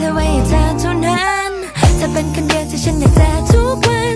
เธอไว้ใจเท่านั้นเธอเป็นคนเดียวที่ฉันอยากเจอทุกวัน